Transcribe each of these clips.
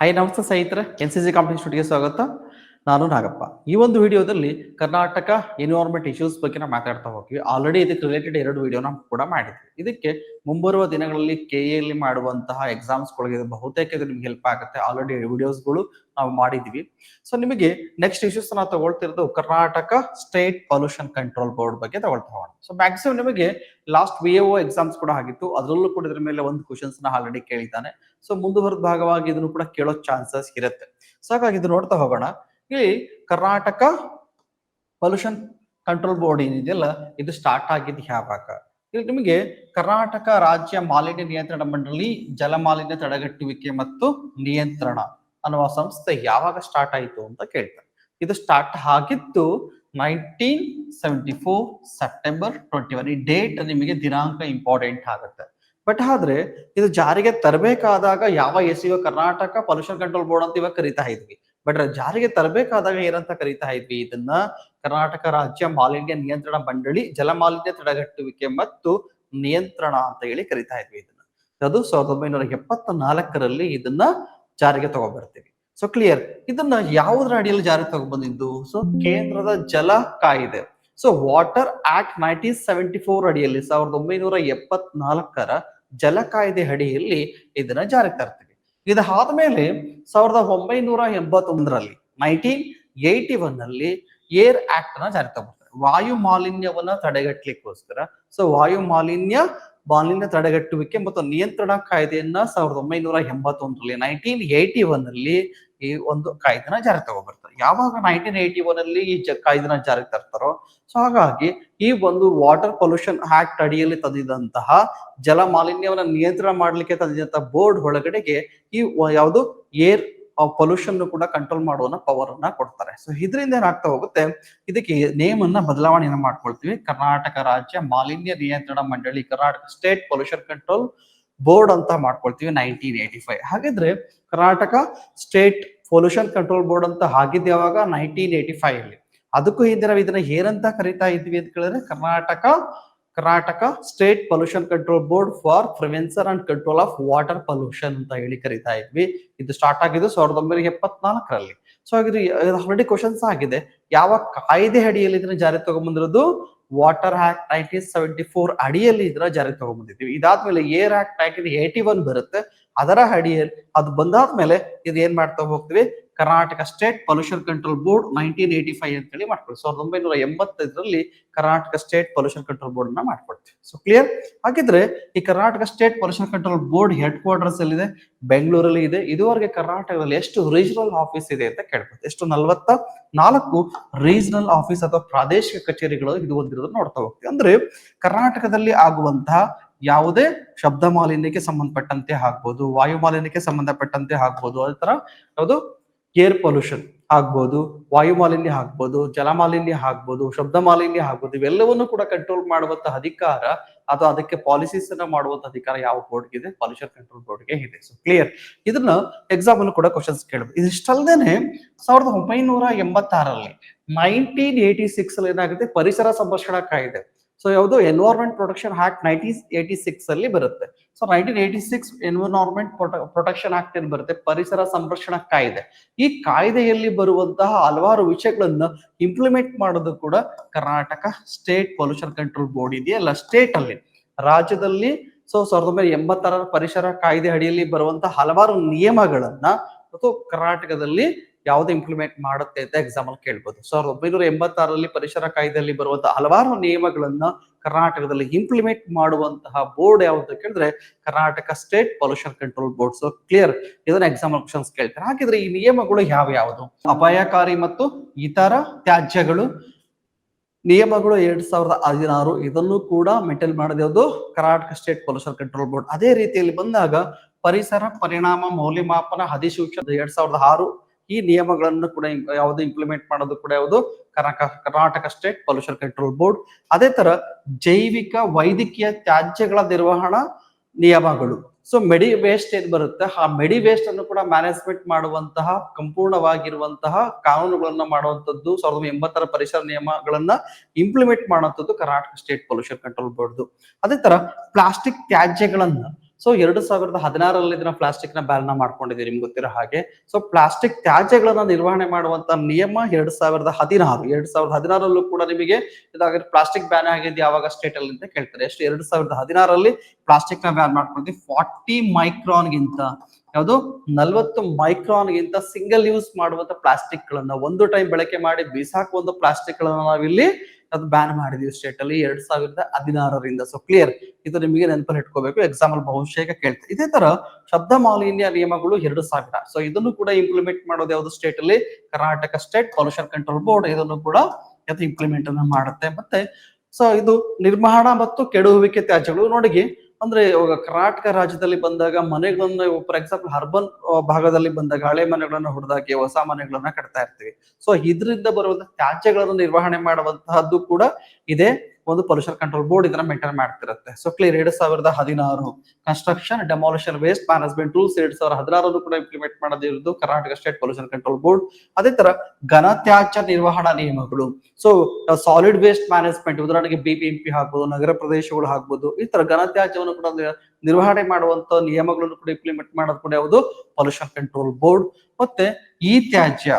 Hi ನಮಸ್ತೆ ಸ್ನೇಹಿತರೆ. N C C competition ಸ್ವಾಗತ. ನಾನು ನಾಗಪ್ಪ. ಈ ಒಂದು ವಿಡಿಯೋದಲ್ಲಿ ಕರ್ನಾಟಕ ಎನ್ವಿರಾನ್ಮೆಂಟ್ ಇಶ್ಯೂಸ್ ಬಗ್ಗೆ ನಾವು ಮಾತಾಡ್ತಾ ಹೋಗ್ತೀವಿ. ಆಲ್ರೆಡಿ ಇದಕ್ಕೆ ರಿಲೇಟೆಡ್ ಎರಡು ವಿಡಿಯೋನ ಕೂಡ ಮಾಡಿದ್ವಿ. ಇದಕ್ಕೆ ಮುಂಬರುವ ದಿನಗಳಲ್ಲಿ ಕೆ ಎಲ್ಲಿ ಮಾಡುವಂತಹ ಎಕ್ಸಾಮ್ಸ್ಗಳಿಗೆ ಬಹುತೇಕ ಇದು ನಿಮ್ಗೆ ಹೆಲ್ಪ್ ಆಗುತ್ತೆ. ಆಲ್ರೆಡಿ ವಿಡಿಯೋಸ್ಗಳು ನಾವು ಮಾಡಿದ್ವಿ. ಸೊ ನಿಮಗೆ ನೆಕ್ಸ್ಟ್ ಇಶ್ಯೂಸ್ ನಾವು ತಗೊಳ್ತಿರೋದು Karnataka state pollution control board ಬಗ್ಗೆ ತಗೊಳ್ತಾ ಹೋಗೋಣ. ಸೊ ಮ್ಯಾಕ್ಸಿಮಮ್ ನಿಮಗೆ ಲಾಸ್ಟ್ ವಿ ಎಕ್ಸಾಮ್ಸ್ ಕೂಡ ಆಗಿತ್ತು. ಅದರಲ್ಲೂ ಕೂಡ ಇದ್ರ ಮೇಲೆ ಒಂದು ಕ್ವಶನ್ಸ್ನ ಆಲ್ರೆಡಿ ಕೇಳಿದ್ದಾನೆ. ಸೊ ಮುಂದುವರೆದ ಭಾಗವಾಗಿ ಇದನ್ನು ಕೂಡ ಕೇಳೋ ಚಾನ್ಸಸ್ ಇರುತ್ತೆ. ಸೊ ಹಾಗಾಗಿ ಇದು ನೋಡ್ತಾ ಹೋಗೋಣ. ಇಲ್ಲಿ ಕರ್ನಾಟಕ ಪೊಲ್ಯೂಷನ್ ಕಂಟ್ರೋಲ್ ಬೋರ್ಡ್ ಏನಿದೆಯಲ್ಲ, ಇದು ಸ್ಟಾರ್ಟ್ ಆಗಿದ್ದು ಯಾವಾಗ? ಇಲ್ಲಿ ನಿಮಗೆ ಕರ್ನಾಟಕ ರಾಜ್ಯ ಮಾಲಿನ್ಯ ನಿಯಂತ್ರಣ ಮಂಡಳಿ ಜಲಮಾಲಿನ್ಯ ತಡೆಗಟ್ಟುವಿಕೆ ಮತ್ತು ನಿಯಂತ್ರಣ ಅನ್ನುವ ಸಂಸ್ಥೆ ಯಾವಾಗ ಸ್ಟಾರ್ಟ್ ಆಯಿತು ಅಂತ ಕೇಳ್ತಾರೆ. ಇದು ಸ್ಟಾರ್ಟ್ ಆಗಿದ್ದು nineteen seventy four September twenty one ಈ ಡೇಟ್ ನಿಮಗೆ ದಿನಾಂಕ ಇಂಪಾರ್ಟೆಂಟ್ ಆಗುತ್ತೆ. ಬಟ್ ಆದ್ರೆ, ಇದು ಜಾರಿಗೆ ತರಬೇಕಾದಾಗ ಯಾವ S Karnataka pollution control board ಅಂತ ಇವಾಗ ಕರಿತಾ ಇದ್ವಿ. ಬಟ್ ಜಾರಿಗೆ ತರಬೇಕಾದಾಗ ಏನಂತ ಕರೀತಾ ಇದ್ವಿ? ಇದನ್ನ ಕರ್ನಾಟಕ ರಾಜ್ಯ ಮಾಲಿನ್ಯ ನಿಯಂತ್ರಣ ಮಂಡಳಿ ಜಲಮಾಲಿನ್ಯ ತಡೆಗಟ್ಟುವಿಕೆ ಮತ್ತು ನಿಯಂತ್ರಣ ಅಂತ ಹೇಳಿ ಕರಿತಾ ಇದ್ವಿ ಇದನ್ನ. ಅದು ಸಾವಿರದ ಒಂಬೈನೂರ ಎಪ್ಪತ್ತ ನಾಲ್ಕರಲ್ಲಿ ಇದನ್ನ ಜಾರಿಗೆ ತಗೊಬರ್ತೀವಿ ಸೊ ಕ್ಲಿಯರ್ ಇದನ್ನ ಯಾವುದರ ಅಡಿಯಲ್ಲಿ ಜಾರಿಗೆ ತಗೊಬಂದಿದ್ದು ಸೊ ಕೇಂದ್ರದ ಜಲ ಕಾಯಿದೆ. So water act nineteen seventy four ಅಡಿಯಲ್ಲಿ ಸಾವಿರದ ಒಂಬೈನೂರ ಎಪ್ಪತ್ನಾಲ್ಕರ ಜಲ ಕಾಯ್ದೆ ಅಡಿಯಲ್ಲಿ ಇದನ್ನ ಜಾರಿಗೆ ತರ್ತೀವಿ. ಇದಾದ್ಮೇಲೆ ಸಾವಿರದ ಒಂಬೈನೂರ ಎಂಬತ್ತೊಂದರಲ್ಲಿ, ನೈನ್ಟೀನ್ ಏಯ್ಟಿ ಒನ್ ಅಲ್ಲಿ ಏರ್ ಆಕ್ಟ್ನ ಜಾರಿಗೆ ತಗೊಳ್ತಾರೆ ವಾಯು ಮಾಲಿನ್ಯವನ್ನ ತಡೆಗಟ್ಟಲಿಕ್ಕೋಸ್ಕರ, ಸೊ ವಾಯು ಮಾಲಿನ್ಯ ಮಾಲಿನ್ಯ ತಡೆಗಟ್ಟುವಿಕೆ ಮತ್ತು ನಿಯಂತ್ರಣ ಕಾಯ್ದೆಯನ್ನ ಸಾವಿರದ ಒಂಬೈನೂರ ಎಂಬತ್ತೊಂದರಲ್ಲಿ, ನೈನ್ಟೀನ್ ಏಯ್ಟಿ ಒನ್ ಅಲ್ಲಿ ಈ ಒಂದು ಕಾಯ್ದೆನ ಜಾರಿಗೆ ತಗೊಬರ್ತಾರೆ. ಯಾವಾಗ ನೈನ್ಟೀನ್ ಏಯ್ಟಿ ಒನ್ ಅಲ್ಲಿ ಈ ಕಾಯ್ದೆನ ಜಾರಿಗೆ ತರ್ತಾರೋ, ಸೊ ಹಾಗಾಗಿ ಈ ಒಂದು ವಾಟರ್ ಪೊಲ್ಯೂಷನ್ ಆಕ್ಟ್ ಅಡಿಯಲ್ಲಿ ತಂದಿದಂತಹ ಜಲ ಮಾಲಿನ್ಯವನ್ನು ನಿಯಂತ್ರಣ ಮಾಡಲಿಕ್ಕೆ ತಂದಿದಂತಹ ಬೋರ್ಡ್ ಒಳಗಡೆಗೆ ಈ ಯಾವುದು ಏರ್ ಪೊಲ್ಯೂಷನ್ ಕೂಡ ಕಂಟ್ರೋಲ್ ಮಾಡುವ ಪವರ್ ಅನ್ನ ಕೊಡ್ತಾರೆ. ಸೊ ಇದರಿಂದ ಏನಾಗ್ತಾ ಹೋಗುತ್ತೆ, ಇದಕ್ಕೆ ನೇಮ್ ಅನ್ನ ಬದಲಾವಣೆಯನ್ನ ಮಾಡ್ಕೊಳ್ತೀವಿ. ಕರ್ನಾಟಕ ರಾಜ್ಯ ಮಾಲಿನ್ಯ ನಿಯಂತ್ರಣ ಮಂಡಳಿ, Karnataka state pollution control board ಅಂತ ಮಾಡ್ಕೊಳ್ತೀವಿ ನೈನ್ಟೀನ್ ಏಯ್ಟಿ ಫೈವ್ ಹಾಗಿದ್ರೆ Karnataka state pollution control board ಅಂತ ಆಗಿದ್ದು ಯಾವಾಗ ನೈನ್ಟೀನ್ ಏಯ್ಟಿ ಫೈವ್ ಅಲ್ಲಿ. ಅದಕ್ಕೂ ಹಿಂದೆ ನಾವು ಇದನ್ನ ಏನಂತ ಕರಿತಾ ಇದ್ವಿ ಅಂತ ಕೇಳಿದ್ರೆ Karnataka Karnataka state pollution control board for prevention and control of water pollution ಅಂತ ಹೇಳಿ ಕರಿತಾ ಇದ್ವಿ. ಇದು ಸ್ಟಾರ್ಟ್ ಆಗಿದ್ದು ಸಾವಿರದ ಒಂಬೈನೂರ ಎಪ್ಪತ್ನಾಲ್ಕರಲ್ಲಿ. ಸೊ ಇದು ಆಲ್ರೆಡಿ ಕ್ವಶನ್ಸ್ ಆಗಿದೆ. ಯಾವ ಕಾಯ್ದೆ ಅಡಿಯಲ್ಲಿ ಇದನ್ನ ಜಾರಿ ತಗೊಂಡ್ಬಂದಿರೋದು water act nineteen seventy four ಅಡಿಯಲ್ಲಿ ಇದನ್ನ ಜಾರಿ ತಗೊಂಡ್ಬಂದಿದ್ವಿ ಇದಾದ್ಮೇಲೆ air act nineteen eighty one ಬರುತ್ತೆ. ಅದರ ಅಡಿಯಲ್ಲಿ ಅದು ಬಂದಾದ ಮೇಲೆ ಇದು ಏನ್ ಮಾಡ್ತಾ ಹೋಗ್ತೀವಿ? Karnataka state pollution control board nineteen eighty five ಅಂತ ಹೇಳಿ ಮಾಡ್ಕೊಳ್ತೀವಿ ಸಾವಿರದ ಒಂಬೈನೂರ ಎಂಬತ್ತೈದರಲ್ಲಿ ಕರ್ನಾಟಕ ಸ್ಟೇಟ್ ಪೊಲ್ಯೂಷನ್ ಕಂಟ್ರೋಲ್ ಬೋರ್ಡ್ನ ಮಾಡ್ಕೊಳ್ತೀವಿ ಸೊ ಕ್ಲಿಯರ್ ಹಾಗಿದ್ರೆ ಈ Karnataka state pollution control board headquarters ಅಲ್ಲಿ ಇದೆ ಬೆಂಗಳೂರಲ್ಲಿ ಇದೆ. ಇದುವರೆಗೆ ಕರ್ನಾಟಕದಲ್ಲಿ ಎಷ್ಟು ರೀಜನಲ್ ಆಫೀಸ್ ಇದೆ ಅಂತ ಕೇಳ್ಬೋದು. ಎಷ್ಟು? ನಲವತ್ತ ನಾಲ್ಕು ರೀಜನಲ್ ಆಫೀಸ್ ಅಥವಾ ಪ್ರಾದೇಶಿಕ ಕಚೇರಿಗಳು ಇದು ಹೊಂದಿರೋದನ್ನ ನೋಡ್ತಾ ಹೋಗ್ತೀವಿ. ಅಂದ್ರೆ ಕರ್ನಾಟಕದಲ್ಲಿ ಆಗುವಂತಹ ಯಾವುದೇ ಶಬ್ದ ಮಾಲಿನ್ಯಕ್ಕೆ ಸಂಬಂಧಪಟ್ಟಂತೆ ಆಗ್ಬೋದು, ವಾಯು ಮಾಲಿನ್ಯಕ್ಕೆ ಸಂಬಂಧಪಟ್ಟಂತೆ ಆಗ್ಬೋದು, ಅದೇ ತರ ಯಾವುದು? ಏರ್ ಪೊಲ್ಯೂಷನ್ ಆಗ್ಬೋದು, ವಾಯು ಮಾಲಿನ್ಯ ಆಗ್ಬೋದು, ಜಲ ಮಾಲಿನ್ಯ ಆಗ್ಬೋದು, ಶಬ್ದ ಮಾಲಿನ್ಯ ಆಗ್ಬೋದು, ಇವೆಲ್ಲವನ್ನೂ ಕೂಡ ಕಂಟ್ರೋಲ್ ಮಾಡುವಂತಹ ಅಧಿಕಾರ ಅಥವಾ ಅದಕ್ಕೆ ಪಾಲಿಸೀಸ್ ಅನ್ನ ಮಾಡುವಂತ ಅಧಿಕಾರ ಯಾವ ಬೋರ್ಡ್ ಇದೆ? ಪೊಲ್ಯೂಷನ್ ಕಂಟ್ರೋಲ್ ಬೋರ್ಡ್ಗೆ ಇದೆ. ಸೊ ಕ್ಲಿಯರ್ ಇದನ್ನ ಅನ್ನು ಕೂಡ ಕ್ವಶನ್ಸ್ ಕೇಳಬಹುದು ಇದಿಷ್ಟಲ್ದೇನೆ ಸಾವಿರದ ಒಂಬೈನೂರ ಎಂಬತ್ತಾರಲ್ಲಿ ನೈನ್ಟೀನ್ ಏಯ್ಟಿ ಸಿಕ್ಸ್ ಅಲ್ಲಿ ಏನಾಗುತ್ತೆ? ಪರಿಸರ ಸಂರಕ್ಷಣಾ ಕಾಯ್ದೆ. ಸೊ ಯಾವುದು environment protection act nineteen eighty six ಅಲ್ಲಿ ಬರುತ್ತೆ. So nineteen eighty six environment protection act ಏನ್ ಬರುತ್ತೆ? ಪರಿಸರ ಸಂರಕ್ಷಣಾ ಕಾಯ್ದೆ. ಈ ಕಾಯ್ದೆಯಲ್ಲಿ ಬರುವಂತಹ ಹಲವಾರು ವಿಷಯಗಳನ್ನ ಇಂಪ್ಲಿಮೆಂಟ್ ಮಾಡೋದು ಕೂಡ Karnataka state pollution control board ಇದೆಯಲ್ಲ? ಸ್ಟೇಟ್ ಅಲ್ಲಿ. ರಾಜ್ಯದಲ್ಲಿ ಸೊ, ಸಾವಿರದ ಒಂಬೈನೂರ ಎಂಬತ್ತಾರರ ಪರಿಸರ ಕಾಯ್ದೆ ಅಡಿಯಲ್ಲಿ ಬರುವಂತಹ ಹಲವಾರು ನಿಯಮಗಳನ್ನ ಮತ್ತು ಕರ್ನಾಟಕದಲ್ಲಿ ಯಾವ್ದು ಇಂಪ್ಲಿಮೆಂಟ್ ಮಾಡುತ್ತೆ ಅಂತ ಎಕ್ಸಾಮ್ ಅಲ್ಲಿ ಕೇಳ್ಬೋದು. ಸಾವಿರದ ಒಂಬೈನೂರ ಎಂಬತ್ತಾರರಲ್ಲಿ ಪರಿಸರ ಕಾಯ್ದೆಯಲ್ಲಿ ಬರುವಂತಹ ಹಲವಾರು ನಿಯಮಗಳನ್ನ ಕರ್ನಾಟಕದಲ್ಲಿ ಇಂಪ್ಲಿಮೆಂಟ್ ಮಾಡುವಂತಹ ಬೋರ್ಡ್ ಯಾವ್ದು ಕೇಳಿದ್ರೆ Karnataka state pollution control board so clear ಇದನ್ನ ಎಕ್ಸಾಮ್ ಕ್ವಶನ್ಸ್ ಕೇಳ್ತಾರೆ. ಹಾಗಿದ್ರೆ ಈ ನಿಯಮಗಳು ಯಾವ ಯಾವುದು ಅಪಾಯಕಾರಿ ಮತ್ತು ಇತರ ತ್ಯಾಜ್ಯಗಳು. ನಿಯಮಗಳು ಎರಡ್ ಸಾವಿರದ ಹದಿನಾರು. ಇದನ್ನು ಕೂಡ ಮೆಂಟೈನ್ ಮಾಡೋದು ಯಾವುದು? Karnataka state pollution control board ಅದೇ ರೀತಿಯಲ್ಲಿ ಬಂದಾಗ ಪರಿಸರ ಪರಿಣಾಮ ಮೌಲ್ಯಮಾಪನ ಅಧಿಸೂಚನೆ ಎರಡ್ ಸಾವಿರದ ಆರು ಈ ನಿಯಮಗಳನ್ನು ಕೂಡ ಯಾವುದು ಇಂಪ್ಲಿಮೆಂಟ್ ಮಾಡೋದು ಕೂಡ ಯಾವುದು? Karnataka Karnataka state pollution control board ಅದೇ ತರ ಜೈವಿಕ ವೈದ್ಯಕೀಯ ತ್ಯಾಜ್ಯಗಳ ನಿರ್ವಹಣಾ ನಿಯಮಗಳು. ಸೊ ಮೆಡಿ ವೇಸ್ಟ್ ಏನ್ ಬರುತ್ತೆ? ಆ ಮೆಡಿ ವೇಸ್ಟ್ ಅನ್ನು ಕೂಡ ಮ್ಯಾನೇಜ್ಮೆಂಟ್ ಮಾಡುವಂತಹ, ಸಂಪೂರ್ಣವಾಗಿರುವಂತಹ ಕಾನೂನುಗಳನ್ನ ಮಾಡುವಂತದ್ದು ಸಾವಿರದ ಎಂಬತ್ತರ ಪರಿಸರ ನಿಯಮಗಳನ್ನ ಇಂಪ್ಲಿಮೆಂಟ್ ಮಾಡುವಂಥದ್ದು Karnataka state pollution control board ಅದೇ ತರ ಪ್ಲಾಸ್ಟಿಕ್ ತ್ಯಾಜ್ಯಗಳನ್ನ ಸೊ ಎರಡು ಸಾವಿರದ ಹದಿನಾರಲ್ಲಿ ಇದನ್ನ ಪ್ಲಾಸ್ಟಿಕ್ನ ಬ್ಯಾನ್ ಮಾಡ್ಕೊಂಡಿದೆ ನಿಮ್ಗೆ ಗೊತ್ತಿರೋ ಹಾಗೆ. ಸೊ ಪ್ಲಾಸ್ಟಿಕ್ ತ್ಯಾಜ್ಯಗಳನ್ನ ನಿರ್ವಹಣೆ ಮಾಡುವಂತ ನಿಯಮ ಎರಡ್ ಸಾವಿರದ ಹದಿನಾರು. ಎರಡ್ ಸಾವಿರದ ಹದಿನಾರಲ್ಲೂ ಕೂಡ ನಿಮಗೆ ಇದಾಗಿ ಪ್ಲಾಸ್ಟಿಕ್ ಬ್ಯಾನ್ ಆಗಿದೆ ಯಾವಾಗ ಸ್ಟೇಟ್ ಅಲ್ಲಿ ಅಂತ ಕೇಳ್ತಾರೆ. ಎಷ್ಟು? ಎರಡ್ ಸಾವಿರದ ಹದಿನಾರಲ್ಲಿ ಪ್ಲಾಸ್ಟಿಕ್ನ ಬ್ಯಾನ್ ಮಾಡ್ಕೊಂಡಿದ್ವಿ ಫಾರ್ಟಿ ಮೈಕ್ರಾನ್ ಗಿಂತ. ಯಾವುದು? ನಲ್ವತ್ತು ಮೈಕ್ರಾನ್ ಗಿಂತ ಸಿಂಗಲ್ ಯೂಸ್ ಮಾಡುವಂತ ಪ್ಲಾಸ್ಟಿಕ್ ಗಳನ್ನ. ಒಂದು ಟೈಮ್ ಬಳಕೆ ಮಾಡಿ ಬಿಸಾಕುವಂತ ಪ್ಲಾಸ್ಟಿಕ್ ಗಳನ್ನ ನಾವಿಲ್ಲಿ ಅದು ಬ್ಯಾನ್ ಮಾಡಿದೀವಿ ಸ್ಟೇಟ್ ಅಲ್ಲಿ ಎರಡ್ ಸಾವಿರದ ಹದಿನಾರರಿಂದ. ಸೊ ಕ್ಲಿಯರ್ ಇದು ನಿಮಗೆ ನೆನಪಲ್ಲಿ ಇಟ್ಕೋಬೇಕು. ಎಕ್ಸಾಂಪಲ್ ಬಹುಶೇಕ ಕೇಳ್ತಾರೆ ಇದೇ ತರ ಶಬ್ದ ಮಾಲಿನ್ಯ ನಿಯಮಗಳು ಎರಡು ಸಾವಿರ. ಸೊ ಇದನ್ನು ಕೂಡ ಇಂಪ್ಲಿಮೆಂಟ್ ಮಾಡೋದು ಯಾವುದು ಸ್ಟೇಟ್ ಅಲ್ಲಿ? Karnataka state pollution control board ಇದನ್ನು ಕೂಡ ಇಂಪ್ಲಿಮೆಂಟ್ ಅನ್ನು ಮಾಡುತ್ತೆ. ಮತ್ತೆ ಸೊ ಇದು ನಿರ್ಮಾಣ ಮತ್ತು ಕೆಡುವಿಕೆ ತ್ಯಾಜ್ಯಗಳು ನೋಡಿ ಅಂದ್ರೆ ಇವಾಗ ಕರ್ನಾಟಕ ರಾಜ್ಯದಲ್ಲಿ ಬಂದಾಗ ಮನೆಗಳನ್ನ ಫಾರ್ ಎಕ್ಸಾಂಪಲ್ ಅರ್ಬನ್ ಭಾಗದಲ್ಲಿ ಬಂದಾಗ ಹಳೆ ಮನೆಗಳನ್ನ ಹೊಡೆದಾಕಿ ಹೊಸ ಮನೆಗಳನ್ನ ಕಟ್ತಾ ಇರ್ತೀವಿ. ಸೊ ಇದರಿಂದ ಬರುವಂತಹ ತ್ಯಾಜ್ಯಗಳನ್ನು ನಿರ್ವಹಣೆ ಮಾಡುವಂತಹದ್ದು ಕೂಡ ಇದೆ. ಒಂದು ಪೊಲ್ಯೂಷನ್ ಕಂಟ್ರೋಲ್ ಬೋರ್ಡ್ ಇದನ್ನ ಮೇಂಟೈನ್ ಮಾಡ್ತಿರುತ್ತೆ. ಸೊ ಕ್ಲಿಯರ್ ಎರಡ್ ಸಾವಿರದ ಹದಿನಾರು construction demolition waste management rules ಎರಡ್ ಸಾವಿರದ ಹದಿನಾರನ್ನು ಕೂಡ implement ಮಾಡೋದಿರೋದು Karnataka state pollution control board ಅದೇ ತರ ಘನತ್ಯಾಜ್ಯ ನಿರ್ವಹಣಾ ನಿಯಮಗಳು. ಸೊ ಸಾಲಿಡ್ ವೇಸ್ಟ್ ಮ್ಯಾನೇಜ್ಮೆಂಟ್ ಉದಾಹರಣೆಗೆ ಬಿಬಿಎಂಪಿ ಹಾಕ್ಬೋದು ನಗರ ಪ್ರದೇಶಗಳು ಹಾಕ್ಬೋದು ಈ ತರ ಘನತ್ಯಾಜ್ಯವನ್ನು ಕೂಡ ನಿರ್ವಹಣೆ ಮಾಡುವಂತ ನಿಯಮಗಳನ್ನು ಕೂಡ ಇಂಪ್ಲಿಮೆಂಟ್ ಮಾಡೋದು ಕೂಡ ಯಾವುದು ಪೊಲ್ಯೂಷನ್ ಕಂಟ್ರೋಲ್ ಬೋರ್ಡ್ ಮತ್ತೆ ಈ ತ್ಯಾಜ್ಯ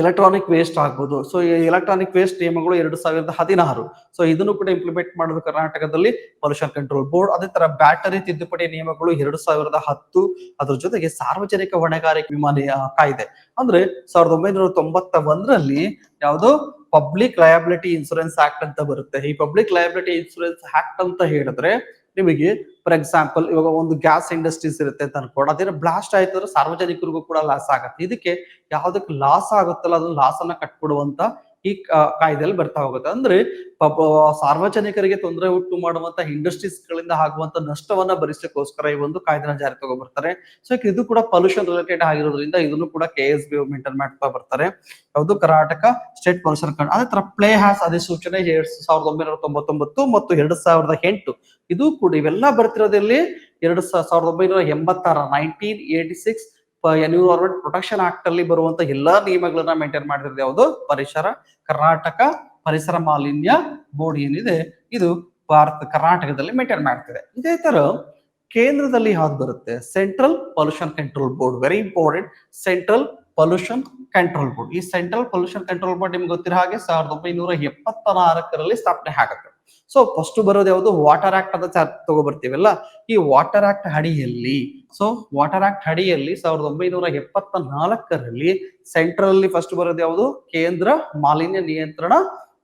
ಎಲೆಕ್ಟ್ರಾನಿಕ್ ವೇಸ್ಟ್ ಆಗ್ಬೋದು. ಸೊ ಎಲೆಕ್ಟ್ರಾನಿಕ್ ವೇಸ್ಟ್ ನಿಯಮಗಳು ಎರಡು ಸಾವಿರದ ಹದಿನಾರು. ಸೊ ಇದನ್ನು ಕೂಡ ಇಂಪ್ಲಿಮೆಂಟ್ ಮಾಡೋದು ಕರ್ನಾಟಕದಲ್ಲಿ ಪೊಲ್ಯೂಷನ್ ಕಂಟ್ರೋಲ್ ಬೋರ್ಡ್ ಅದೇ ತರ ಬ್ಯಾಟರಿ ತಿದ್ದುಪಡಿ ನಿಯಮಗಳು ಎರಡು ಸಾವಿರದ ಹತ್ತು. ಅದ್ರ ಜೊತೆಗೆ ಸಾರ್ವಜನಿಕ ಹೊಣೆಗಾರಿಕೆ ವಿಮಾನ ಕಾಯ್ದೆ. ಅಂದ್ರೆ ಸಾವಿರದ ಒಂಬೈನೂರ ತೊಂಬತ್ತ ಒಂದರಲ್ಲಿ ಯಾವುದು ಪಬ್ಲಿಕ್ ಲಯಬಿಲಿಟಿ ಇನ್ಸೂರೆನ್ಸ್ ಆಕ್ಟ್ ಅಂತ ಬರುತ್ತೆ. ಈ ಪಬ್ಲಿಕ್ ಲಯಬಿಲಿಟಿ ಇನ್ಸೂರೆನ್ಸ್ ಆಕ್ಟ್ ಅಂತ ಹೇಳಿದ್ರೆ ನಿಮಗೆ ಫಾರ್ ಎಕ್ಸಾಂಪಲ್ ಇವಾಗ ಒಂದು ಗ್ಯಾಸ್ ಇಂಡಸ್ಟ್ರೀಸ್ ಇರುತ್ತೆ ಅಂತ ಅನ್ಕೊಂಡು ಬ್ಲಾಸ್ಟ್ ಆಯ್ತು ಅಂದ್ರೆ ಸಾರ್ವಜನಿಕರಿಗೂ ಕೂಡ ಲಾಸ್ ಆಗತ್ತೆ. ಇದಕ್ಕೆ ಯಾವುದಕ್ಕೆ ಲಾಸ್ ಆಗುತ್ತಲ್ಲ, ಅದನ್ನ ಲಾಸ್ ಅನ್ನ ಕಟ್ಕೊಡುವಂತ ಈ ಕಾಯ್ದೆಯಲ್ಲಿ ಬರ್ತಾ ಹೋಗುತ್ತೆ. ಅಂದ್ರೆ ಸಾರ್ವಜನಿಕರಿಗೆ ತೊಂದರೆ ಉಂಟು ಮಾಡುವಂತ ಇಂಡಸ್ಟ್ರೀಸ್ ಗಳಿಂದ ಆಗುವಂತ ನಷ್ಟವನ್ನ ಭರಿಸಲಿಕ್ಕೋಸ್ಕರ ಈ ಒಂದು ಕಾಯ್ದೆನ ಜಾರಿ ತಗೊಂಡ್ಬರ್ತಾರೆ. ಸೊ ಇದು ಕೂಡ ಪೊಲ್ಯೂಷನ್ ರಿಲೇಟೆಡ್ ಆಗಿರೋದ್ರಿಂದ ಇದನ್ನು ಕೂಡ ಕೆ ಎಸ್ ಬಿ ಮೇಂಟೈನ್ ಮಾಡ್ತಾ ಬರ್ತಾರೆ. ಯಾವುದು ಕರ್ನಾಟಕ ಸ್ಟೇಟ್ ಪೊಲ್ಯೂಷನ್ ಕಂಡ್ ಅದೇ ತರ ಪ್ಲೇ ಹ್ಯಾಸ್ ಅಧಿಸೂಚನೆ ಎರಡ್ ಸಾವಿರದ ಒಂಬೈನೂರ ತೊಂಬತ್ತೊಂಬತ್ತು ಮತ್ತು ಎರಡ್ ಸಾವಿರದ ಎಂಟು. ಇದು ಕೂಡ ಇವೆಲ್ಲ ಬರ್ತಿರೋದಲ್ಲಿ ಎರಡು ಸಾವಿರದ ಒಂಬೈನೂರ ಎಂಬತ್ತಾರ nineteen eighty six environment protection act ಅಲ್ಲಿ ಬರುವಂತ ಎಲ್ಲಾ ನಿಯಮಗಳನ್ನ ಮೇಂಟೈನ್ ಮಾಡಿರೋದು ಯಾವುದು? ಪರಿಸರ, ಕರ್ನಾಟಕ ಪರಿಸರ ಮಾಲಿನ್ಯ ಬೋರ್ಡ್ ಏನಿದೆ, ಇದು ಭಾರತ, ಕರ್ನಾಟಕದಲ್ಲಿ ಮೇಂಟೈನ್ ಮಾಡ್ತಿದೆ. ಇದೇ ತರ ಕೇಂದ್ರದಲ್ಲಿ ಯಾವ್ದು ಬರುತ್ತೆ? Central pollution control board very important central pollution control board ಈ ಸೆಂಟ್ರಲ್ ಪೊಲ್ಯೂಷನ್ ಕಂಟ್ರೋಲ್ ಬೋರ್ಡ್ ನಿಮ್ಗೆ ಗೊತ್ತಿರೋ ಹಾಗೆ ಸಾವಿರದ ಒಂಬೈನೂರ ಎಪ್ಪತ್ತ ನಾಲ್ಕರಲ್ಲಿ ಸ್ಥಾಪನೆ ಆಗುತ್ತೆ. ಸೊ ಫಸ್ಟ್ ಬರೋದು ಯಾವುದು? ವಾಟರ್ ಆಕ್ಟ್ ಅಂತ ತಗೋ ತಗೊಬರ್ತೀವಲ್ಲ? ಈ ವಾಟರ್ ಆಕ್ಟ್ ಅಡಿಯಲ್ಲಿ ಸೊ ವಾಟರ್ ಆಕ್ಟ್ ಅಡಿಯಲ್ಲಿ ಸಾವಿರದ ಒಂಬೈನೂರ ಎಪ್ಪತ್ತ ನಾಲ್ಕರಲ್ಲಿ ಸೆಂಟ್ರಲ್ ಅಲ್ಲಿ ಫಸ್ಟ್ ಬರೋದು ಯಾವುದು? ಕೇಂದ್ರ ಮಾಲಿನ್ಯ ನಿಯಂತ್ರಣ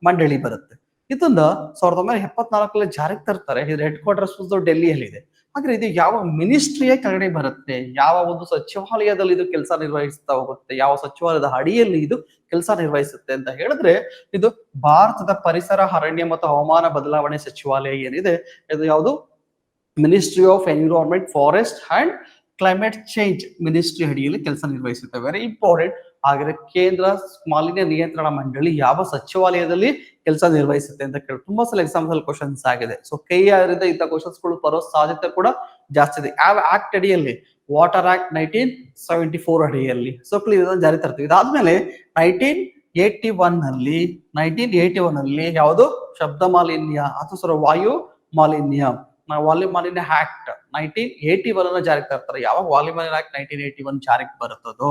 ಮಂಡಳಿ ಬರುತ್ತೆ. ಇದನ್ನ ಸಾವಿರದ ಒಂಬೈನೂರ ಎಪ್ಪತ್ನಾಲ್ಕರಲ್ಲಿ ಜಾರಿಗೆ ತರ್ತಾರೆ. ಇದ್ರ ಹೆಡ್ ಕ್ವಾರ್ಟರ್ಸ್ ಡೆಲ್ಲಿಯಲ್ಲಿದೆ ಆದ್ರೆ ಇದು ಯಾವ ಮಿನಿಸ್ಟ್ರಿಯ ಕೆಳಗಡೆ ಬರುತ್ತೆ? ಯಾವ ಒಂದು ಸಚಿವಾಲಯದಲ್ಲಿ ಇದು ಕೆಲಸ ನಿರ್ವಹಿಸ್ತಾ ಹೋಗುತ್ತೆ? ಯಾವ ಸಚಿವಾಲಯದ ಅಡಿಯಲ್ಲಿ ಇದು ಕೆಲಸ ನಿರ್ವಹಿಸುತ್ತೆ ಅಂತ ಹೇಳಿದ್ರೆ ಇದು ಭಾರತದ ಪರಿಸರ, ಅರಣ್ಯ ಮತ್ತು ಹವಾಮಾನ ಬದಲಾವಣೆ ಸಚಿವಾಲಯ ಏನಿದೆ? ಇದು ಯಾವುದು? Ministry of environment forest and climate change ministry ಅಡಿಯಲ್ಲಿ ಕೆಲಸ ನಿರ್ವಹಿಸುತ್ತೆ. ವೆರಿ ಇಂಪಾರ್ಟೆಂಟ್ ಹಾಗಾದ್ರೆ ಕೇಂದ್ರ ಮಾಲಿನ್ಯ ನಿಯಂತ್ರಣ ಮಂಡಳಿ ಯಾವ ಸಚಿವಾಲಯದಲ್ಲಿ ಕೆಲಸ ನಿರ್ವಹಿಸುತ್ತೆ ಅಂತ ಕೇಳಿ ತುಂಬಾ ಸಲ ಎಕ್ಸಾಮ್ಸ್ ಅಲ್ಲಿ ಕ್ವಶನ್ಸ್ ಆಗಿದೆ. ಸೊ ಕೈ ಆದ್ರಿಂದ ಇಂಥ ಕ್ವಶನ್ಸ್ಗಳು ಬರೋ ಸಾಧ್ಯತೆ ಕೂಡ ಜಾಸ್ತಿ ಇದೆ. ಯಾವ ಆಕ್ಟ್ ಅಡಿಯಲ್ಲಿ? Water act nineteen seventy four ಅಡಿಯಲ್ಲಿ ಸೊ ಕ್ಲಿಯರ್ ಜಾರಿ ತರ್ತೀವಿ. ಇದಾದ್ಮೇಲೆ ನೈನ್ಟೀನ್ ಏಟಿ ಒನ್ ಅಲ್ಲಿ ನೈನ್ಟೀನ್ ಏಟಿ ಒನ್ ಅಲ್ಲಿ ಯಾವುದು? ಶಬ್ದ ಮಾಲಿನ್ಯ ಅಥವಾ ವಾಯು ಮಾಲಿನ್ಯ. ನಾವು ಮಾಲಿನ್ಯ ಆಕ್ಟ್ ನೈನ್ಟೀನ್ ಏಟಿ ಒನ್ ಅನ್ನ ಜಾರಿಗೆ ತರ್ತಾರೆ. ಯಾವಾಗ ವಾಲ್ಯೂ ಮಾಲಿನ್ಯ ಆಕ್ಟ್ ನೈನ್ಟೀನ್ ಏಟಿ ಒನ್ ಜಾರಿಗೆ ಬರುತ್ತದೋ?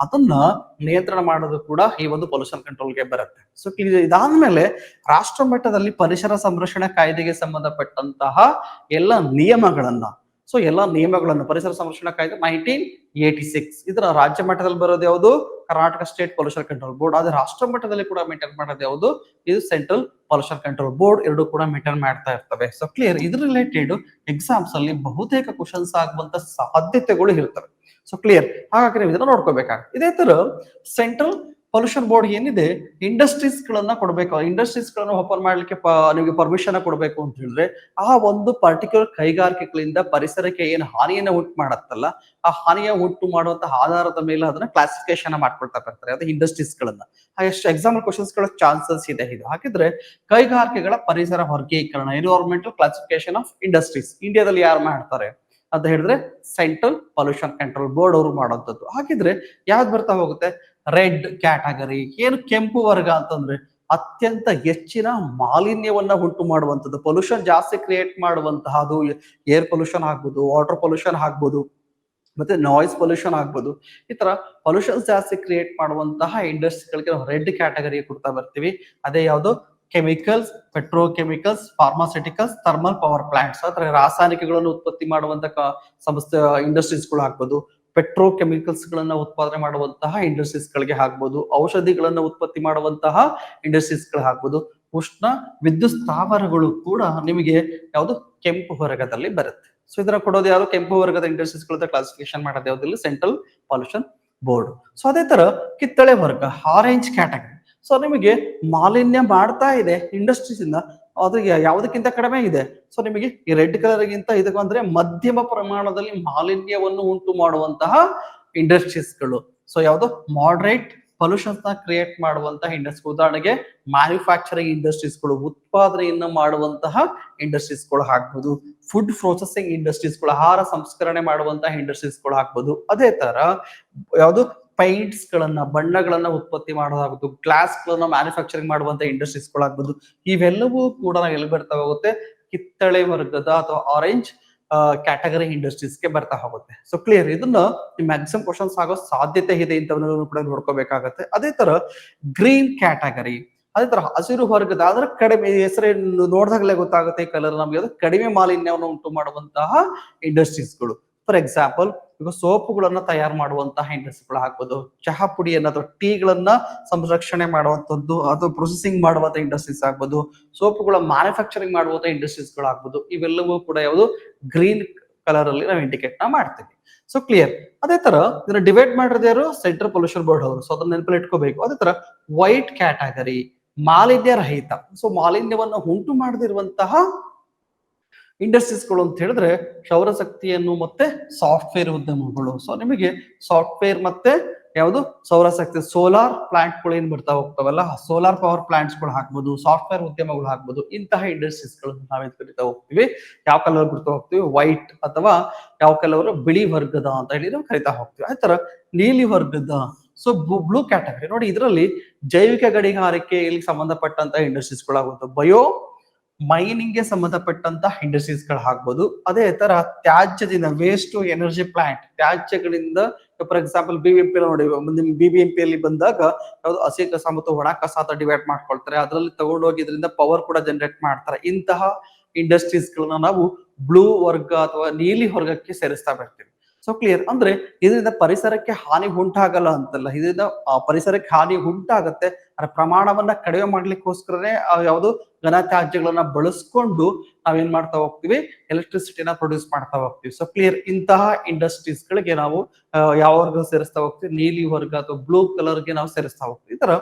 ಅದನ್ನ ನಿಯಂತ್ರಣ ಮಾಡೋದು ಕೂಡ ಈ ಒಂದು ಪೊಲ್ಯೂಷನ್ ಕಂಟ್ರೋಲ್ಗೆ ಬರುತ್ತೆ. ಸೊ ಇದಾದ್ಮೇಲೆ ರಾಷ್ಟ್ರ ಮಟ್ಟದಲ್ಲಿ ಪರಿಸರ ಸಂರಕ್ಷಣಾ ಕಾಯ್ದೆಗೆ ಸಂಬಂಧಪಟ್ಟಂತಹ ಎಲ್ಲ ನಿಯಮಗಳನ್ನ ಸೊ ಎಲ್ಲಾ ನಿಯಮಗಳನ್ನು, ಪರಿಸರ ಸಂರಕ್ಷಣಾ ಕಾಯ್ದೆ ನೈನ್ಟೀನ್ ಏಟಿ ಸಿಕ್ಸ್ ಇದರ ರಾಜ್ಯ ಮಟ್ಟದಲ್ಲಿ ಬರೋದು ಯಾವುದು? Karnataka state pollution control board ಆದ್ರೆ ರಾಷ್ಟ್ರ ಮಟ್ಟದಲ್ಲಿ ಕೂಡ ಮೇಂಟೈನ್ ಮಾಡೋದು ಯಾವುದು? ಇದು ಸೆಂಟ್ರಲ್ ಪೊಲ್ಯೂಷನ್ ಕಂಟ್ರೋಲ್ ಬೋರ್ಡ್ ಎರಡು ಕೂಡ ಮೇಂಟೈನ್ ಮಾಡ್ತಾ ಇರ್ತವೆ. ಸೊ ಕ್ಲಿಯರ್ ಇದ್ರ ರಿಲೇಟೆಡ್ ಎಕ್ಸಾಮ್ಸ್ ಅಲ್ಲಿ ಬಹುತೇಕ ಕ್ವಶನ್ಸ್ ಆಗುವಂತ ಸಾಧ್ಯತೆಗಳು ಇರ್ತವೆ ಸೊ ಕ್ಲಿಯರ್ ಹಾಗಾಗಿ ನೀವು ಇದನ್ನ ನೋಡ್ಕೋಬೇಕಾಗ ಇದೇ ತರ ಸೆಂಟ್ರಲ್ ಪೊಲ್ಯೂಷನ್ ಬೋರ್ಡ್ ಏನಿದೆ ಇಂಡಸ್ಟ್ರೀಸ್ ಗಳನ್ನ ಕೊಡಬೇಕು. ಇಂಡಸ್ಟ್ರೀಸ್ ಗಳನ್ನ ಓಪನ್ ಮಾಡ್ಲಿಕ್ಕೆ ನಿಮಗೆ ಪರ್ಮಿಷನ್ ಕೊಡಬೇಕು ಅಂತ ಹೇಳಿದ್ರೆ, ಆ ಒಂದು ಪರ್ಟಿಕ್ಯುಲರ್ ಕೈಗಾರಿಕೆಗಳಿಂದ ಪರಿಸರಕ್ಕೆ ಏನು ಹಾನಿಯನ್ನ ಉಂಟು ಮಾಡತ್ತಲ್ಲ, ಆ ಹಾನಿಯ ಉಂಟು ಮಾಡುವಂತಹ ಆಧಾರದ ಮೇಲೆ ಅದನ್ನ ಕ್ಲಾಸಿಫಿಕೇಶನ್ ಮಾಡ್ಕೊಳ್ತಾ ಬರ್ತಾರೆ, ಅದು ಇಂಡಸ್ಟ್ರೀಸ್ ಗಳನ್ನ. ಎಷ್ಟು ಎಕ್ಸಾಂಪಲ್ ಕ್ವಶನ್ಸ್ಗಳ ಚಾನ್ಸಸ್ ಇದೆ ಇದು. ಹಾಗಿದ್ರೆ ಕೈಗಾರಿಕೆಗಳ ಪರಿಸರ ವರ್ಗೀಕರಣ ಎನ್ವಿರಾನ್ಮೆಂಟಲ್ ಕ್ಲಾಸಿಫಿಕೇಶನ್ ಆಫ್ ಇಂಡಸ್ಟ್ರೀಸ್ ಇಂಡಿಯಾದಲ್ಲಿ ಯಾರು ಮಾಡ್ತಾರೆ ಅಂತ ಹೇಳಿದ್ರೆ ಸೆಂಟ್ರಲ್ ಪೊಲ್ಯೂಷನ್ ಕಂಟ್ರೋಲ್ ಬೋರ್ಡ್ ಅವರು ಮಾಡುವಂಥದ್ದು. ಹಾಗಿದ್ರೆ ಯಾವ್ದು ಬರ್ತಾ ಹೋಗುತ್ತೆ? ರೆಡ್ ಕ್ಯಾಟಗರಿ, ಏನು ಕೆಂಪು ವರ್ಗ ಅಂತಂದ್ರೆ ಅತ್ಯಂತ ಹೆಚ್ಚಿನ ಮಾಲಿನ್ಯವನ್ನ ಉಂಟು ಮಾಡುವಂಥದ್ದು. ಪೊಲ್ಯೂಷನ್ ಜಾಸ್ತಿ ಕ್ರಿಯೇಟ್ ಮಾಡುವಂತಹ ಅದು ಏರ್ ಪೊಲ್ಯೂಷನ್ ಆಗ್ಬೋದು ವಾಟರ್ ಪೊಲ್ಯೂಷನ್ ಆಗ್ಬೋದು, ಮತ್ತೆ ನಾಯ್ಸ್ ಪೊಲ್ಯೂಷನ್ ಆಗ್ಬೋದು. ಈ ತರ ಪೊಲ್ಯೂಷನ್ ಜಾಸ್ತಿ ಕ್ರಿಯೇಟ್ ಮಾಡುವಂತಹ ಇಂಡಸ್ಟ್ರಿಗಳಿಗೆ ನಾವು ರೆಡ್ ಕ್ಯಾಟಗರಿ ಕೊಡ್ತಾ ಬರ್ತೀವಿ. ಅದೇ ಯಾವುದು? Chemicals petrochemicals pharmaceuticals thermal power plants ಅಂದ್ರೆ ರಾಸಾಯನಿಕಗಳನ್ನು ಉತ್ಪತ್ತಿ ಮಾಡುವಂತ ಸಂಸ್ಥೆ ಇಂಡಸ್ಟ್ರೀಸ್ಗಳು ಆಗ್ಬೋದು. ಪೆಟ್ರೋಕೆಮಿಕಲ್ಸ್ ಗಳನ್ನ ಉತ್ಪಾದನೆ ಮಾಡುವಂತಹ ಇಂಡಸ್ಟ್ರೀಸ್ ಗಳಿಗೆ ಆಗ್ಬೋದು ಔಷಧಿಗಳನ್ನ ಉತ್ಪತ್ತಿ ಮಾಡುವಂತಹ ಇಂಡಸ್ಟ್ರೀಸ್ಗಳು ಆಗ್ಬೋದು ಉಷ್ಣ ವಿದ್ಯುತ್ ಸ್ಥಾವರಗಳು ಕೂಡ ನಿಮಗೆ ಯಾವುದು ಕೆಂಪು ವರ್ಗದಲ್ಲಿ ಬರುತ್ತೆ. ಸೊ ಇದರ ಕೊಡೋದು ಯಾರು ಕೆಂಪು ವರ್ಗದ ಇಂಡಸ್ಟ್ರೀಸ್ ಗಳನ್ನ ಕ್ಲಾಸಿಫಿಕೇಶನ್ ಮಾಡೋದು ಯಾವುದಿಲ್ಲ ಸೆಂಟ್ರಲ್ ಪಾಲ್ಯೂಷನ್ ಬೋರ್ಡ್ ಸೊ ಅದೇ ತರ ಕಿತ್ತಳೆ ವರ್ಗ ಆರೆಂಜ್ ಕ್ಯಾಟಗರಿ ಸೊ ನಿಮಗೆ ಮಾಲಿನ್ಯ ಮಾಡ್ತಾ ಇದೆ ಇಂಡಸ್ಟ್ರೀಸ್ ಇಂದ ಅದ್ರಿಗೆ ಯಾವುದಕ್ಕಿಂತ ಕಡಿಮೆ ಇದೆ. ಸೊ ನಿಮಗೆ ಈ ರೆಡ್ ಕಲರ್ ಗಿಂತ ಇದಕ್ಕೆ ಅಂದ್ರೆ ಮಧ್ಯಮ ಪ್ರಮಾಣದಲ್ಲಿ ಮಾಲಿನ್ಯವನ್ನು ಉಂಟು ಮಾಡುವಂತಹ ಇಂಡಸ್ಟ್ರೀಸ್ಗಳು. ಸೊ ಯಾವುದು? ಮಾಡ್ರೇಟ್ ಪೊಲ್ಯೂಷನ್ಸ್ನ ಕ್ರಿಯೇಟ್ ಮಾಡುವಂತಹ ಇಂಡಸ್ಟ್ರಿ ಉದಾಹರಣೆಗೆ ಮ್ಯಾನುಫ್ಯಾಕ್ಚರಿಂಗ್ ಇಂಡಸ್ಟ್ರೀಸ್ಗಳು ಉತ್ಪಾದನೆಯನ್ನು ಮಾಡುವಂತಹ ಇಂಡಸ್ಟ್ರೀಸ್ಗಳು ಹಾಕ್ಬೋದು ಫುಡ್ ಪ್ರೊಸೆಸಿಂಗ್ ಇಂಡಸ್ಟ್ರೀಸ್ಗಳು ಆಹಾರ ಸಂಸ್ಕರಣೆ ಮಾಡುವಂತಹ ಇಂಡಸ್ಟ್ರೀಸ್ಗಳು ಹಾಕ್ಬೋದು ಅದೇ ತರ ಯಾವುದು? ಪೈಂಟ್ಸ್ ಗಳನ್ನ ಬಣ್ಣಗಳನ್ನ ಉತ್ಪತ್ತಿ ಮಾಡೋದಾಗ್ಬೋದು ಗ್ಲಾಸ್ ಗಳನ್ನ ಮ್ಯಾನುಫ್ಯಾಕ್ಚರಿಂಗ್ ಮಾಡುವಂತ ಇಂಡಸ್ಟ್ರೀಸ್ ಗಳಾಗ್ಬೋದು ಇವೆಲ್ಲವೂ ಕೂಡ ನಾವು ಎಲ್ಲಿ ಬರ್ತಾ ಹೋಗುತ್ತೆ? ಕಿತ್ತಳೆ ವರ್ಗದ ಅಥವಾ ಆರೆಂಜ್ ಕ್ಯಾಟಗರಿ ಇಂಡಸ್ಟ್ರೀಸ್ಗೆ ಬರ್ತಾ ಹೋಗುತ್ತೆ. ಸೊ ಕ್ಲಿಯರ್ ಇದನ್ನ ಮ್ಯಾಕ್ಸಿಮಮ್ ಕ್ವಶನ್ಸ್ ಆಗೋ ಸಾಧ್ಯತೆ ಇದೆ ಇಂಥವನ್ನೂ ಕೂಡ ನೋಡ್ಕೋಬೇಕಾಗತ್ತೆ. ಅದೇ ತರ ಗ್ರೀನ್ ಕ್ಯಾಟಗರಿ ಅದೇ ತರ ಹಸಿರು ವರ್ಗದ ಅದರ ಕಡಿಮೆ ಹೆಸರು ನೋಡಿದಾಗಲೇ ಗೊತ್ತಾಗುತ್ತೆ ಕಲರ್ ನಮಗೆ. ಅದು ಕಡಿಮೆ ಮಾಲಿನ್ಯವನ್ನು ಉಂಟು ಮಾಡುವಂತಹ ಇಂಡಸ್ಟ್ರೀಸ್ಗಳು ಫಾರ್ ಎಕ್ಸಾಂಪಲ್ ಈಗ ಸೋಪುಗಳನ್ನ ತಯಾರು ಮಾಡುವಂತಹ ಇಂಡಸ್ಟ್ರಿಗಳು ಆಗ್ಬೋದು ಚಹಾ ಪುಡಿಯನ್ನ ಅಥವಾ ಟೀಗಳನ್ನ ಸಂರಕ್ಷಣೆ ಮಾಡುವಂತದ್ದು ಅಥವಾ ಪ್ರೊಸೆಸಿಂಗ್ ಮಾಡುವಂತ ಇಂಡಸ್ಟ್ರೀಸ್ ಆಗ್ಬೋದು. ಸೋಪುಗಳ ಮ್ಯಾನುಫ್ಯಾಕ್ಚರಿಂಗ್ ಮಾಡುವಂತ ಇಂಡಸ್ಟ್ರೀಸ್ಗಳು ಆಗ್ಬೋದು. ಇವೆಲ್ಲವೂ ಕೂಡ ಯಾವುದು? ಗ್ರೀನ್ ಕಲರ್ ಅಲ್ಲಿ ನಾವು ಇಂಡಿಕೇಟ್ನ ಮಾಡ್ತೀವಿ. ಸೊ ಕ್ಲಿಯರ್ ಅದೇ ತರ ಇದನ್ನ ಡಿವೈಡ್ ಮಾಡಿರೋದು ಯಾರು? ಸೆಂಟ್ರಲ್ ಪೊಲ್ಯೂಷನ್ ಬೋರ್ಡ್ ಅವರು. ಸೊ ಅದನ್ನ ನೆನಪಲ್ಲಿ ಇಟ್ಕೋಬೇಕು. ಅದೇ ತರ ವೈಟ್ ಕ್ಯಾಟಗರಿ ಮಾಲಿನ್ಯ ರಹಿತ. ಸೊ ಮಾಲಿನ್ಯವನ್ನು ಉಂಟು ಮಾಡದಿರುವಂತಹ ಇಂಡಸ್ಟ್ರೀಸ್ಗಳು ಅಂತ ಹೇಳಿದ್ರೆ ಸೌರಶಕ್ತಿಯನ್ನು ಮತ್ತೆ ಸಾಫ್ಟ್ವೇರ್ ಉದ್ಯಮಗಳು. ಸೊ ನಿಮಗೆ ಸಾಫ್ಟ್ವೇರ್ ಮತ್ತೆ ಯಾವುದು? ಸೌರಶಕ್ತಿ, ಸೋಲಾರ್ ಪ್ಲಾಂಟ್ಗಳು ಏನ್ ಬರ್ತಾ ಹೋಗ್ತಾವಲ್ಲ, ಸೋಲಾರ್ ಪವರ್ ಪ್ಲಾಂಟ್ಸ್ಗಳು ಹಾಕ್ಬೋದು, ಸಾಫ್ಟ್ವೇರ್ ಉದ್ಯಮಗಳು ಹಾಕ್ಬೋದು, ಇಂತಹ ಇಂಡಸ್ಟ್ರೀಸ್ಗಳನ್ನು ನಾವೇನ್ ಕರಿತಾ ಹೋಗ್ತೀವಿ? ಯಾವ ಕಲರ್ ಬಿಡ್ತಾ ಹೋಗ್ತೀವಿ? ವೈಟ್ ಅಥವಾ ಯಾವ ಕಲರ್? ಬಿಳಿ ವರ್ಗದ ಅಂತ ಹೇಳಿ ನಾವು ಕರಿತಾ ಹೋಗ್ತೀವಿ. ಅದೇ ತರ ನೀಲಿ ವರ್ಗದ. So blue category. ನೋಡಿ, ಇದರಲ್ಲಿ ಜೈವಿಕ ಗಣಿಗಾರಿಕೆ ಇಲ್ಲಿ ಸಂಬಂಧಪಟ್ಟಂತ ಇಂಡಸ್ಟ್ರೀಸ್ಗಳಾಗುತ್ತೆ ಬಯೋ ಮೈನಿಂಗ್ಗೆ ಸಂಬಂಧಪಟ್ಟಂತ ಇಂಡಸ್ಟ್ರೀಸ್ಗಳು ಹಾಕ್ಬೋದು. ಅದೇ ತರ ತ್ಯಾಜ್ಯದಿಂದ ವೇಸ್ಟ್ ಟು ಎನರ್ಜಿ ಪ್ಲಾಂಟ್ ತ್ಯಾಜ್ಯಗಳಿಂದ ಫಾರ್ ಎಕ್ಸಾಂಪಲ್ ಬಿಬಿಎಂಪಿ ನೋಡಿ, ನಿಮ್ ಬಿಬಿಎಂಪಿ ಅಲ್ಲಿ ಬಂದಾಗ ಯಾವ್ದು ಹಸಿ ಕಸ ಮತ್ತು ಒಣ ಕಸ ಅಂತ ಡಿವೈಡ್ ಮಾಡ್ಕೊಳ್ತಾರೆ. ಅದರಲ್ಲಿ ತಗೊಂಡೋಗಿ ಇದರಿಂದ ಪವರ್ ಕೂಡ ಜನರೇಟ್ ಮಾಡ್ತಾರೆ. ಇಂತಹ ಇಂಡಸ್ಟ್ರೀಸ್ ಗಳನ್ನ ನಾವು ಬ್ಲೂ ವರ್ಗ ಅಥವಾ ನೀಲಿ ವರ್ಗಕ್ಕೆ ಸೇರಿಸ್ತಾ ಬರ್ತೀವಿ. ಸೊ ಕ್ಲಿಯರ್ ಅಂದ್ರೆ ಇದರಿಂದ ಪರಿಸರಕ್ಕೆ ಹಾನಿ ಉಂಟಾಗಲ್ಲ ಅಂತಲ್ಲ. ಇದರಿಂದ ಪರಿಸರಕ್ಕೆ ಹಾನಿ ಉಂಟಾಗತ್ತೆ. ಅದರ ಪ್ರಮಾಣವನ್ನ ಕಡಿಮೆ ಮಾಡ್ಲಿಕ್ಕೋಸ್ಕರನೇ ಯಾವುದು ಘನತ್ಯಾಜ್ಯಗಳನ್ನ ಬಳಸ್ಕೊಂಡು ನಾವೇನ್ ಮಾಡ್ತಾ ಹೋಗ್ತೀವಿ? ಎಲೆಕ್ಟ್ರಿಸಿಟಿನ ಪ್ರೊಡ್ಯೂಸ್ ಮಾಡ್ತಾ ಹೋಗ್ತೀವಿ. ಸೊ ಕ್ಲಿಯರ್ ಇಂತಹ ಇಂಡಸ್ಟ್ರೀಸ್ ಗಳಿಗೆ ನಾವು ಯಾವ ವರ್ಗ ಸೇರಿಸ್ತಾ ಹೋಗ್ತೀವಿ? ನೀಲಿ ವರ್ಗ ಅಥವಾ ಬ್ಲೂ ಕಲರ್ಗೆ ನಾವು ಸೇರಿಸ್ತಾ ಹೋಗ್ತೀವಿ. ಈ ತರ,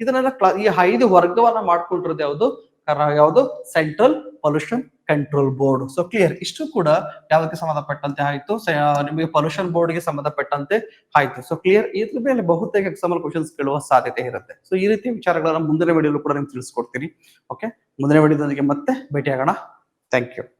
ಇದನ್ನೆಲ್ಲ ಈ ಐದು ವರ್ಗವನ್ನ ಮಾಡ್ಕೊಂಡಿರೋದು ಯಾವುದು? ಕರ- ಯಾವುದು? Central pollution control board so clear ಇಷ್ಟು ಕೂಡ ಯಾವ್ದಕ್ಕೆ ಸಂಬಂಧಪಟ್ಟಂತೆ ಆಯ್ತು? ನಿಮಗೆ ಪೊಲ್ಯೂಷನ್ ಬೋರ್ಡ್ಗೆ ಸಂಬಂಧಪಟ್ಟಂತೆ ಆಯ್ತು. ಸೊ ಕ್ಲಿಯರ್ ಇದ್ರ ಮೇಲೆ ಬಹುತೇಕ ಎಕ್ಸಾಮಲ್ ಕ್ವಶನ್ಸ್ ಕೇಳುವ ಸಾಧ್ಯತೆ ಇರುತ್ತೆ. ಸೊ ಈ ರೀತಿ ವಿಚಾರಗಳನ್ನ ಮುಂದಿನ ವಿಡಿಯೋಲು ಕೂಡ ನಿಮ್ಗೆ ತಿಳಿಸ್ಕೊಡ್ತೀನಿ. ಓಕೆ ಮುಂದಿನ ವಿಡಿಯೋದೊಂದಿಗೆ ಮತ್ತೆ ಭೇಟಿಯಾಗೋಣ. Thank you